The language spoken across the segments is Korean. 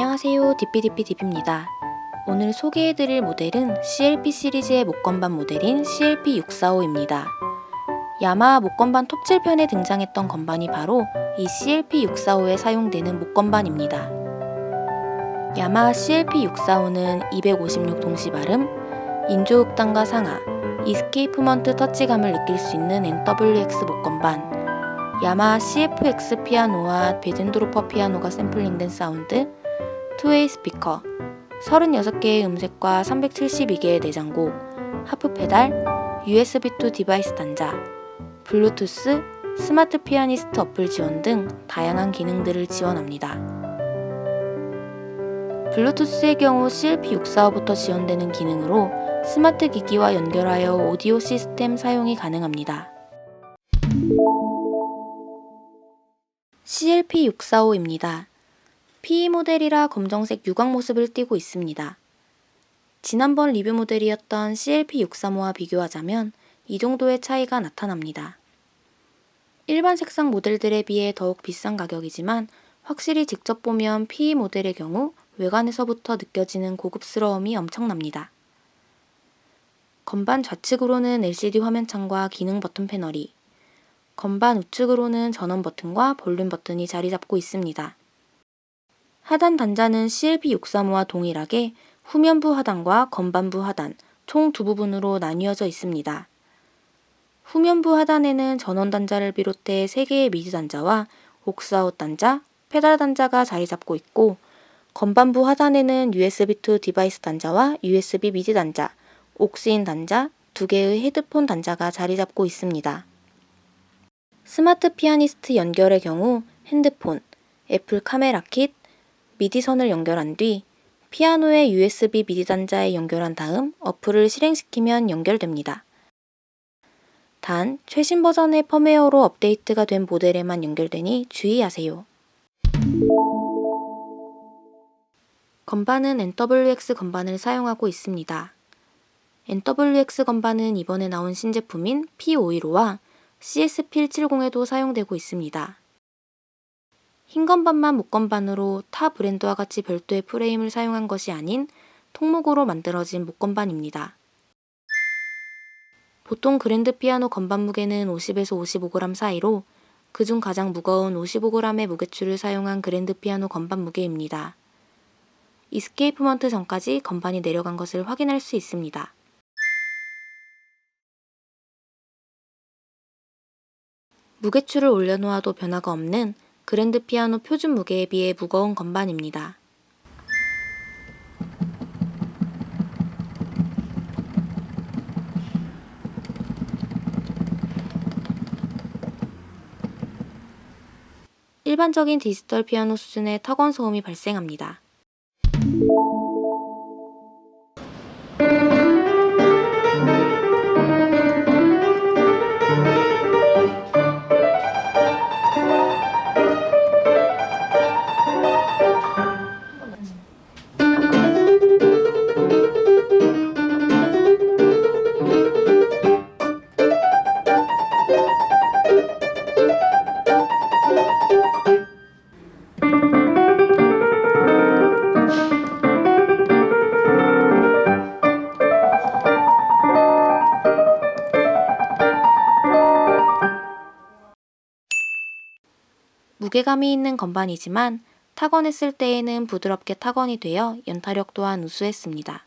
안녕하세요. 디피디피디피입니다. 오늘 소개해드릴 모델은 CLP 시리즈의 목건반 모델인 CLP645입니다. 야마하 목건반 톱 7편에 등장했던 건반이 바로 이 CLP645에 사용되는 목건반입니다. 야마하 CLP645는 256 동시 발음, 인조 흑단과 상하, 이스케이프먼트 터치감을 느낄 수 있는 NWX 목건반, 야마하 CFX 피아노와 베젠도르퍼 피아노가 샘플링된 사운드, 투웨이 스피커, 36개의 음색과 372개의 내장곡, 하프 페달, USB2 디바이스 단자, 블루투스, 스마트 피아니스트 어플 지원 등 다양한 기능들을 지원합니다. 블루투스의 경우 CLP645부터 지원되는 기능으로 스마트 기기와 연결하여 오디오 시스템 사용이 가능합니다. CLP645입니다. PE 모델이라 검정색 유광 모습을 띠고 있습니다. 지난번 리뷰 모델이었던 CLP635와 비교하자면 이 정도의 차이가 나타납니다. 일반 색상 모델들에 비해 더욱 비싼 가격이지만 확실히 직접 보면 PE 모델의 경우 외관에서부터 느껴지는 고급스러움이 엄청납니다. 건반 좌측으로는 LCD 화면창과 기능 버튼 패널이, 건반 우측으로는 전원 버튼과 볼륨 버튼이 자리 잡고 있습니다. 하단 단자는 CLP635와 동일하게 후면부 하단과 건반부 하단 총 두 부분으로 나뉘어져 있습니다. 후면부 하단에는 전원 단자를 비롯해 3개의 미디 단자와 옥스아웃 단자, 페달 단자가 자리 잡고 있고 건반부 하단에는 USB2 디바이스 단자와 USB 미디 단자, 옥스인 단자, 두 개의 헤드폰 단자가 자리 잡고 있습니다. 스마트 피아니스트 연결의 경우 핸드폰, 애플 카메라 킷, 미디 선을 연결한 뒤 피아노의 USB 미디 단자에 연결한 다음 어플을 실행시키면 연결됩니다. 단, 최신 버전의 펌웨어로 업데이트가 된 모델에만 연결되니 주의하세요. 건반은 NWX 건반을 사용하고 있습니다. NWX 건반은 이번에 나온 신제품인 P515와 CS-필70에도 사용되고 있습니다. 흰 건반만 목건반으로 타 브랜드와 같이 별도의 프레임을 사용한 것이 아닌 통목으로 만들어진 목건반입니다. 보통 그랜드 피아노 건반 무게는 50에서 55g 사이로 그중 가장 무거운 55g의 무게추를 사용한 그랜드 피아노 건반 무게입니다. 이스케이프먼트 전까지 건반이 내려간 것을 확인할 수 있습니다. 무게추를 올려놓아도 변화가 없는 그랜드 피아노 표준 무게에 비해 무거운 건반입니다. 일반적인 디지털 피아노 수준의 턱원 소음이 발생합니다. 무게감이 있는 건반이지만 타건했을 때에는 부드럽게 타건이 되어 연타력 또한 우수했습니다.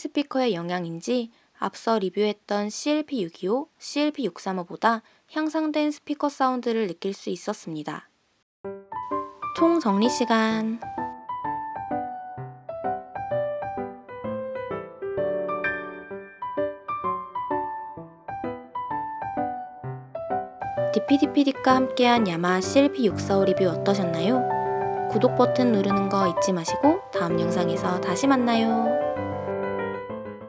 스피커의 영향인지 앞서 리뷰했던 CLP625, CLP635보다 향상된 스피커 사운드를 느낄 수 있었습니다. 총 정리 시간. DPDPD과 함께한 야마하 CLP645 리뷰 어떠셨나요? 구독 버튼 누르는 거 잊지 마시고 다음 영상에서 다시 만나요.